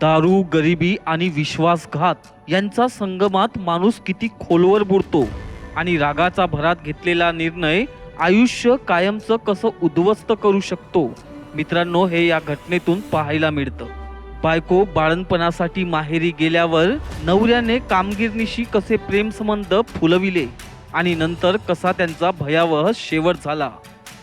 दारू गरिबी आणि विश्वासघात यांचा संगमात माणूस किती खोलवर बुडतो आणि रागाचा भरात घेतलेला निर्णय आयुष्य कायमचं कसं उद्ध्वस्त करू शकतो? मित्रांनो हे या घटनेतून पाहायला मिळतं. बायको बाळणपणासाठी माहेरी गेल्यावर नवऱ्याने कामगिरणीशी कसे प्रेमसंबंध फुलविले? आणि नंतर कसा त्यांचा भयावह शेवट झाला?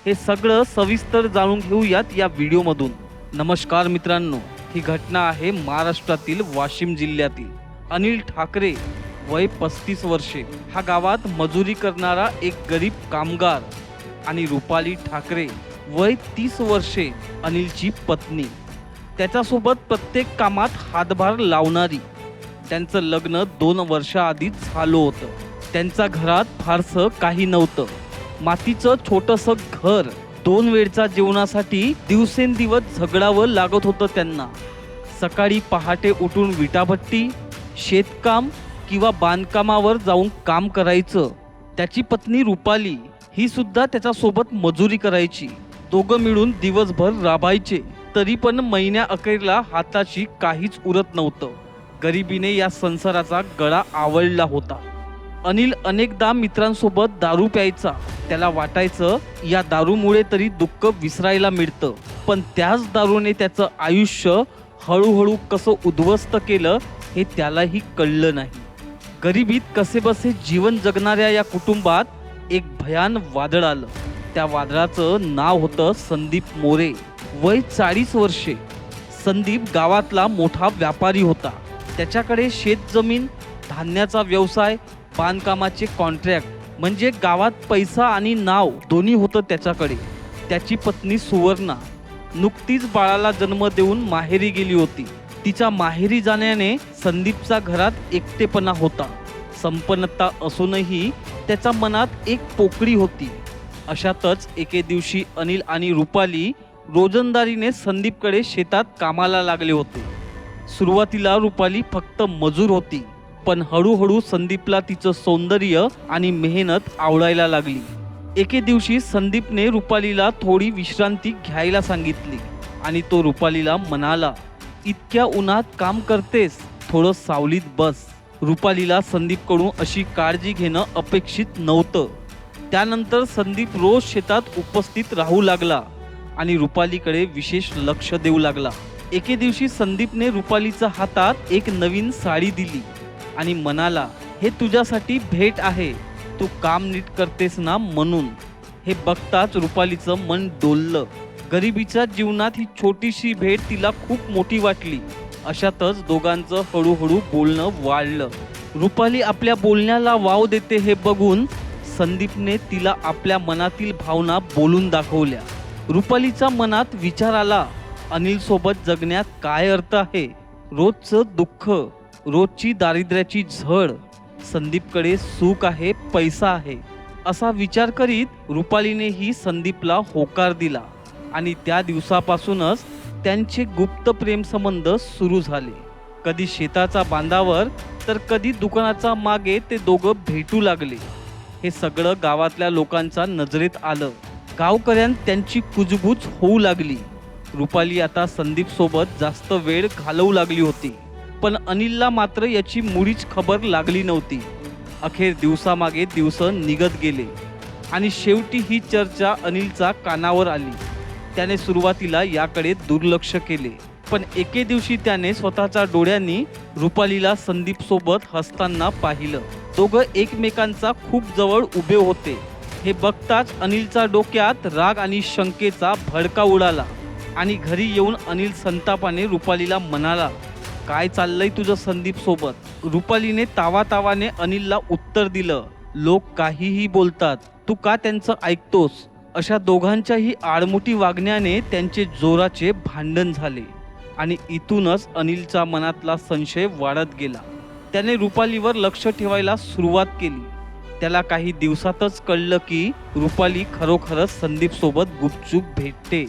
हे सगळं सविस्तर जाणून घेऊयात या व्हिडिओमधून. नमस्कार मित्रांनो ही घटना आहे महाराष्ट्रातील वाशिम जिल्ह्यातील. अनिल ठाकरे वय पस्तीस वर्षे. हा गावात मजुरी करणारा एक गरीब कामगार आणि रुपाली ठाकरे वय तीस वर्षे अनिलची पत्नी. त्याच्यासोबत प्रत्येक कामात हातभार लावणारी. त्यांचं लग्न दोन वर्षाआधीच झालं होतं. त्यांच्या घरात फारसं काही नव्हतं. मातीचं छोटंसं घर दोन वेळच्या जेवणासाठी दिवसेंदिवस झगडावं लागत होतं त्यांना. सकाळी पहाटे उठून विटाभट्टी शेतकाम किंवा बांधकामावर जाऊन काम करायचं. त्याची पत्नी रुपाली ही सुद्धा त्याच्यासोबत मजुरी करायची. दोघं मिळून दिवसभर राबायचे. तरी पण महिन्या अखेरला हाताशी काहीच उरत नव्हतं. गरिबीने या संसाराचा गळा आवळला होता. अनिल अनेकदा मित्रांसोबत दारू प्यायचा. त्याला वाटायचं या दारूमुळे तरी दुःख विसरायला मिळतं. पण त्याच दारूने त्याचं आयुष्य हळूहळू कसं उद्ध्वस्त केलं हे त्यालाही कळलं नाही. गरिबीत कसेबसे जीवन जगणाऱ्या या कुटुंबात एक भयान वादळ आलं. त्या वादळाचं नाव होतं संदीप मोरे. वय चाळीस वर्षे. संदीप गावातला मोठा व्यापारी होता. त्याच्याकडे शेतजमीन धान्याचा व्यवसाय बांधकामाचे कॉन्ट्रॅक्ट म्हणजे गावात पैसा आणि नाव दोन्ही होतं त्याच्याकडे. त्याची पत्नी सुवर्णा नुकतीच बाळाला जन्म देऊन माहेरी गेली होती. तिच्या माहेरी जाण्याने संदीपचा घरात एकटेपणा होता. संपन्नता असूनही त्याच्या मनात एक पोकळी होती. अशातच एके दिवशी अनिल आणि रुपाली रोजंदारीने संदीपकडे शेतात कामाला लागले होते. सुरुवातीला रुपाली फक्त मजूर होती. पण हळूहळू संदीपला तिचं सौंदर्य आणि मेहनत आवडायला लागली. एके दिवशी संदीपने रुपालीला थोडी विश्रांती घ्यायला सांगितली आणि तो रुपालीला म्हणाला इतक्या उन्हात काम करतेस थोडं सावलीत बस. रुपालीला संदीपकडून अशी काळजी घेणं अपेक्षित नव्हतं. त्यानंतर संदीप रोज शेतात उपस्थित राहू लागला आणि रुपालीकडे विशेष लक्ष देऊ लागला. एके दिवशी संदीपने रुपालीच्या हातात एक नवीन साडी दिली. आणि म्हणाला हे तुझ्यासाठी भेट आहे. तू काम नीट करतेस ना म्हणून. हे बघताच रुपालीचं मन डोललं. गरिबीच्या जीवनात ही छोटीशी भेट तिला खूप मोठी वाटली. अशातच दोघांचं हळूहळू बोलणं वाढलं. रुपाली आपल्या बोलण्याला वाव देते हे बघून संदीपने तिला आपल्या मनातील भावना बोलून दाखवल्या. रुपालीच्या मनात विचार आला अनिलसोबत जगण्यात काय अर्थ आहे? रोजचं दुःख रोजची दारिद्र्याची झड संदीपकडे सुख आहे पैसा आहे असा विचार करीत रुपालीनेही संदीपला होकार दिला आणि त्या दिवसापासूनच त्यांचे गुप्त प्रेमसंबंध सुरू झाले. कधी शेताचा बांधावर तर कधी दुकानाचा मागे ते दोघं भेटू लागले. हे सगळं गावातल्या लोकांच्या नजरेत आलं. गावकऱ्यांत त्यांची कुजबूज होऊ लागली. रुपाली आता संदीप सोबत जास्त वेळ घालवू लागली होती. पण अनिलला मात्र याची मुळीच खबर लागली नव्हती. अखेर दिवसामागे दिवस निघत गेले आणि शेवटी ही चर्चा अनिलचा कानावर आली. त्याने सुरुवातीला याकडे दुर्लक्ष केले पण एके दिवशी त्याने स्वतःच्या डोळ्यांनी रुपालीला संदीप सोबत हसताना पाहिलं. दोघं एकमेकांचा खूप जवळ उभे होते. हे बघताच अनिलचा डोक्यात राग आणि शंकेचा भडका उडाला आणि घरी येऊन अनिल संतापाने रुपालीला म्हणाला काय चाललंय तुझं संदीप सोबत? रुपालीने तावा तावाने अनिलला उत्तर दिलं लोक काहीही बोलतात तू का त्यांचं ऐकतोस? अशा दोघांच्याही आडमुठी वागण्याने त्यांचे जोराचे भांडण झाले आणि इथूनच अनिलचा मनातला संशय वाढत गेला. त्याने रुपालीवर लक्ष ठेवायला सुरुवात केली. त्याला काही दिवसातच कळलं की रुपाली खरोखरच संदीप सोबत गुपचूप भेटते.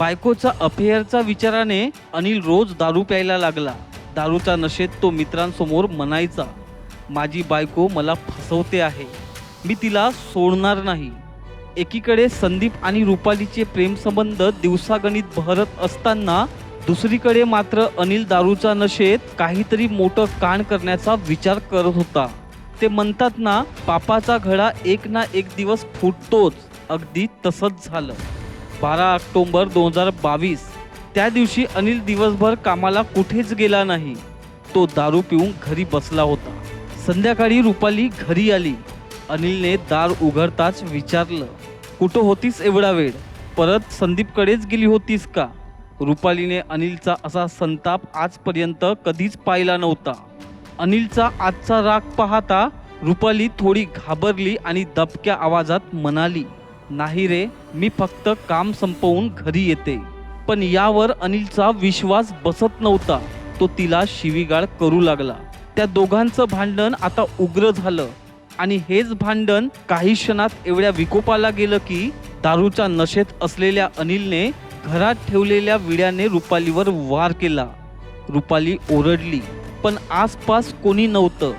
बायकोचा अफेअरचा विचाराने अनिल रोज दारू प्यायला लागला. दारूच्या नशेत तो मित्रांसमोर म्हणायचा माझी बायको मला फसवते आहे. मी तिला सोडणार नाही. एकीकडे संदीप आणि रुपालीचे प्रेमसंबंध दिवसागणित बहरत असताना दुसरीकडे मात्र अनिल दारूच्या नशेत काहीतरी मोठं कांड करण्याचा विचार करत होता. ते म्हणतात ना पापाचा घडा एक ना एक दिवस फुटतोच. अगदी तसंच झालं. बारा ऑक्टोंबर दोन हजार बावीस. त्या दिवशी अनिल दिवसभर कामाला कुठेच गेला नाही. तो दारू पिऊन घरी बसला होता. संध्याकाळी रुपाली घरी आली. अनिलने दार उघडताच विचारलं कुठं होतीस एवढा वेळ? परत संदीपकडेच गेली होतीस का? रुपालीने अनिलचा असा संताप आजपर्यंत कधीच पाहिला नव्हता. अनिलचा आजचा राग पाहता रुपाली थोडी घाबरली आणि दबक्या आवाजात म्हणाली नाही रे मी फक्त काम संपवून घरी येते. पण यावर अनिलचा विश्वास बसत नव्हता. तो तिला शिवीगाळ करू लागला. त्या दोघांचं भांडण आता उग्र झालं. आणि हेच भांडण काही क्षणात एवढ्या विकोपाला गेलं की दारूच्या नशेत असलेल्या अनिलने घरात ठेवलेल्या विड्याने रुपालीवर वार केला. रुपाली ओरडली पण आसपास कोणी नव्हतं.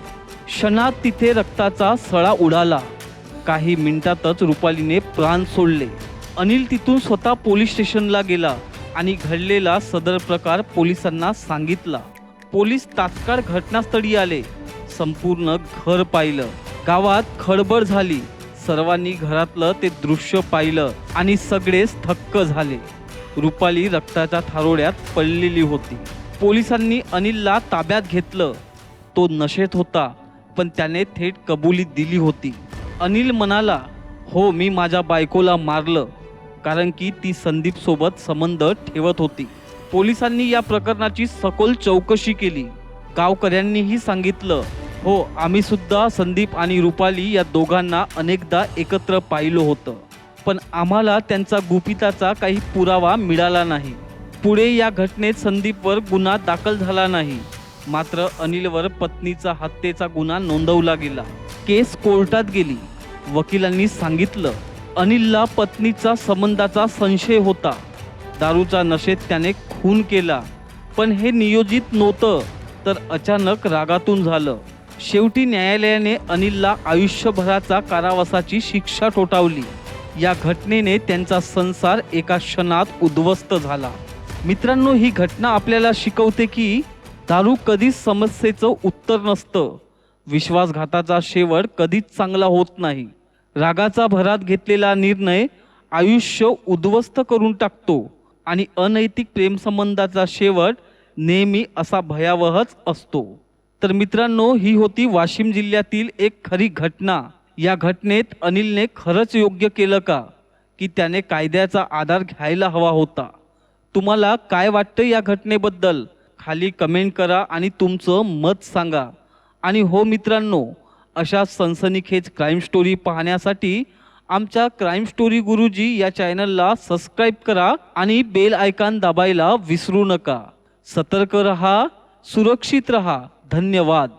क्षणात तिथे रक्ताचा सळा उडाला. काही मिनिटातच रुपालीने प्राण सोडले. अनिल तिथून स्वतः पोलीस स्टेशनला गेला. आणि घडलेला सदर प्रकार पोलिसांना सांगितला. पोलीस तात्काळ घटनास्थळी आले. संपूर्ण घर पाहिलं. गावात खळबळ झाली. सर्वांनी घरातलं ते दृश्य पाहिलं आणि सगळेच थक्क झाले. रुपाली रक्ताच्या थारोड्यात पडलेली होती. पोलिसांनी अनिलला ताब्यात घेतलं. तो नशेत होता पण त्याने थेट कबुली दिली होती. अनिल म्हणाला हो मी माझ्या बायकोला मारलं. कारण की ती संदीप सोबत संबंध ठेवत होती. पोलिसांनी या प्रकरणाची सखोल चौकशी केली. गावकऱ्यांनीही सांगितलं हो आम्ही सुद्धा संदीप आणि रुपाली या दोघांना अनेकदा एकत्र पाहिलं होतं. पण आम्हाला त्यांचा गुपिताचा काही पुरावा मिळाला नाही. पुढे या घटनेत संदीपवर गुन्हा दाखल झाला नाही. मात्र अनिलवर पत्नीचा हत्येचा गुन्हा नोंदवला गेला. केस कोर्टात गेली. वकिलांनी सांगितलं अनिलला पत्नीचा संबंधाचा संशय होता. दारूच्या नशेत त्याने खून केला. पण हे नियोजित नव्हतं तर अचानक रागातून झालं. शेवटी न्यायालयाने अनिलला आयुष्यभराचा कारावासाची शिक्षा ठोठावली. या घटनेने त्यांचा संसार एका क्षणात उद्ध्वस्त झाला. मित्रांनो ही घटना आपल्याला शिकवते की दारू कधीच समस्येचं उत्तर नसतं. विश्वासघाताचा शेवट कधीच चांगला होत नाही. रागाचा भरात घेतलेला निर्णय आयुष्य उद्ध्वस्त करून टाकतो आणि अनैतिक प्रेमसंबंधाचा शेवट नेहमी असा भयावहच असतो. तर मित्रांनो ही होती वाशिम जिल्ह्यातील एक खरी घटना. या घटनेत अनिलने खरंच योग्य केलं का? की त्याने कायद्याचा आधार घ्यायला हवा होता? तुम्हाला काय वाटतं या घटनेबद्दल? खाली कमेंट करा आणि तुमचं मत सांगा. आणि हो मित्रांनो अशा सनसनीखेज क्राईम स्टोरी पाहण्यासाठी आमच्या क्राईम स्टोरी गुरुजी या चॅनलला सबस्क्राईब करा आणि बेल आयकॉन दाबायला विसरू नका. सतर्क रहा सुरक्षित रहा. धन्यवाद.